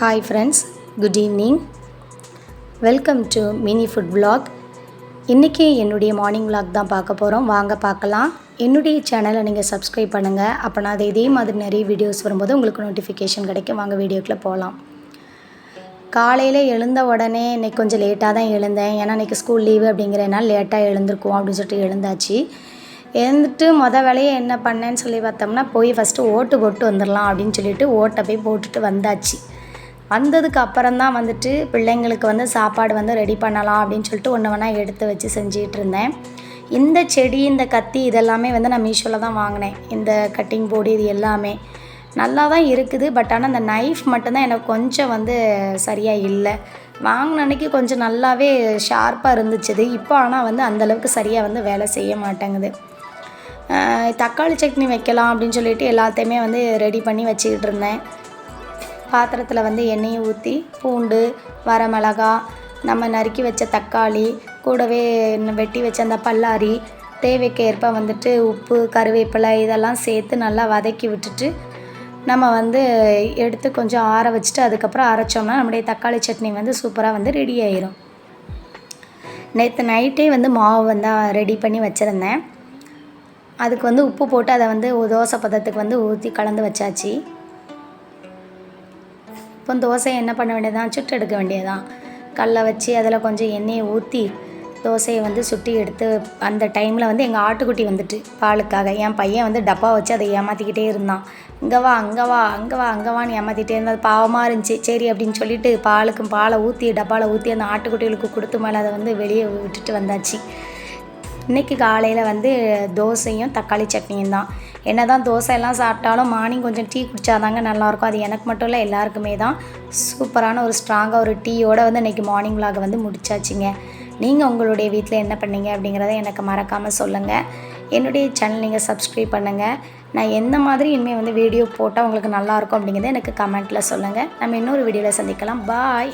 Hi friends good evening welcome to mini food vlog. இன்றைக்கி என்னுடைய morning vlog தான் பார்க்க போகிறோம் வாங்க பார்க்கலாம். என்னுடைய சேனலை நீங்கள் சப்ஸ்கிரைப் பண்ணுங்கள் அப்போ நான் அதை இதே மாதிரி நிறைய வீடியோஸ் வரும்போது உங்களுக்கு நோட்டிஃபிகேஷன் கிடைக்கும். வாங்க வீடியோக்குள்ளே போகலாம் காலையில் எழுந்த உடனே இன்னைக்கு கொஞ்சம் லேட்டாக தான் எழுந்தேன். ஏன்னா இன்றைக்கி ஸ்கூல் லீவு அப்படிங்கிறனால லேட்டாக எழுந்திருக்கோம் அப்படின்னு சொல்லிட்டு எழுந்தாச்சு. எழுந்துட்டு மொதல் வேலையை என்ன பண்ணேன்னு சொல்லி பார்த்தோம்னா போய் ஃபஸ்ட்டு ஓட்டு போட்டு வந்துடலாம் அப்படின்னு சொல்லிட்டு ஓட்டை போய் போட்டுட்டு வந்தாச்சு. வந்ததுக்கு அப்புறம் தான் வந்துட்டு பிள்ளைங்களுக்கு வந்து சாப்பாடு வந்து ரெடி பண்ணலாம் அப்படின்னு சொல்லிட்டு ஒன்று வேணால் எடுத்து வச்சு செஞ்சிகிட்டு இருந்தேன். இந்த செடி இந்த கத்தி இதெல்லாமே வந்து நான் மீஷோவில் தான் வாங்கினேன். இந்த கட்டிங் போர்டு இது எல்லாமே. நல்லா தான் இருக்குது பட் ஆனால் அந்த நைஃப் மட்டும்தான் எனக்கு கொஞ்சம் வந்து சரியாக இல்லை. வாங்கின அன்னைக்கு கொஞ்சம் நல்லாவே ஷார்ப்பாக இருந்துச்சு இப்போ ஆனால் வந்து அந்தளவுக்கு சரியாக வந்து வேலை செய்ய மாட்டேங்குது. தக்காளி சட்னி வைக்கலாம் அப்படின்னு சொல்லிட்டு எல்லாத்தையுமே வந்து ரெடி பண்ணி வச்சுக்கிட்டு இருந்தேன். பாத்திரத்தில் வந்து எண்ணெயை ஊற்றி பூண்டு வரமிளகா நம்ம நறுக்கி வச்ச தக்காளி கூடவே வெட்டி வச்ச அந்த பல்லாரி தேவைக்கு ஏற்ப வந்துட்டு உப்பு கருவேப்பிலை இதெல்லாம் சேர்த்து நல்லா வதக்கி விட்டுட்டு நம்ம வந்து எடுத்து கொஞ்சம் ஆற வச்சுட்டு அதுக்கப்புறம் அரைச்சோம்னா நம்முடைய தக்காளி சட்னி வந்து சூப்பராக வந்து ரெடி ஆயிரும். நேற்று நைட்டே வந்து மாவு வந்து ரெடி பண்ணி வச்சுருந்தேன். அதுக்கு வந்து உப்பு போட்டு அதை வந்து தோசை பதத்துக்கு வந்து ஊற்றி கலந்து வச்சாச்சு. இப்போ தோசை என்ன பண்ண வேண்டியதான் சுட்டு எடுக்க வேண்டியதான் கல்லை வச்சு அதில் கொஞ்சம் எண்ணெயை ஊற்றி தோசையை வந்து சுட்டி எடுத்து அந்த டைமில் வந்து எங்கள் ஆட்டுக்குட்டி வந்துட்டு பாலுக்காக. என் பையன் வந்து டப்பா வச்சு அதை ஏமாற்றிக்கிட்டே இருந்தான். இங்கே வா அங்கே வா அங்கே வா அங்கே வான்னு ஏமாற்றிட்டே இருந்தது பாவமாக இருந்துச்சு. சரி அப்படின்னு சொல்லிட்டு பாலுக்கும் பாலை ஊற்றி டப்பாவில் ஊற்றி அந்த ஆட்டுக்குட்டிகளுக்கு கொடுத்து மேலே அதை வந்து வெளியே விட்டுட்டு வந்தாச்சு. இன்றைக்கி காலையில் வந்து தோசையும் தக்காளி சட்னியும் தான். என்ன தான் தோசை எல்லாம் சாப்பிட்டாலும் மார்னிங் கொஞ்சம் டீ குடித்தாதாங்க நல்லாயிருக்கும். அது எனக்கு மட்டும் இல்லை எல்லாருக்குமே தான். சூப்பரான ஒரு ஸ்ட்ராங்காக ஒரு டீயோடு வந்து இன்றைக்கி மார்னிங் vlog வந்து முடிச்சாச்சுங்க. நீங்கள் உங்களுடைய வீட்டில் என்ன பண்ணீங்க அப்படிங்கிறத எனக்கு மறக்காமல் சொல்லுங்கள் என்னுடைய சேனல் நீங்கள் சப்ஸ்கிரைப் பண்ணுங்கள் நான் எந்த மாதிரி இனிமேல் வந்து வீடியோ போட்டால் உங்களுக்கு நல்லாயிருக்கும் அப்படிங்கிறத எனக்கு கமெண்ட்டில் சொல்லுங்கள் நம்ம இன்னொரு வீடியோவில் சந்திக்கலாம். பாய்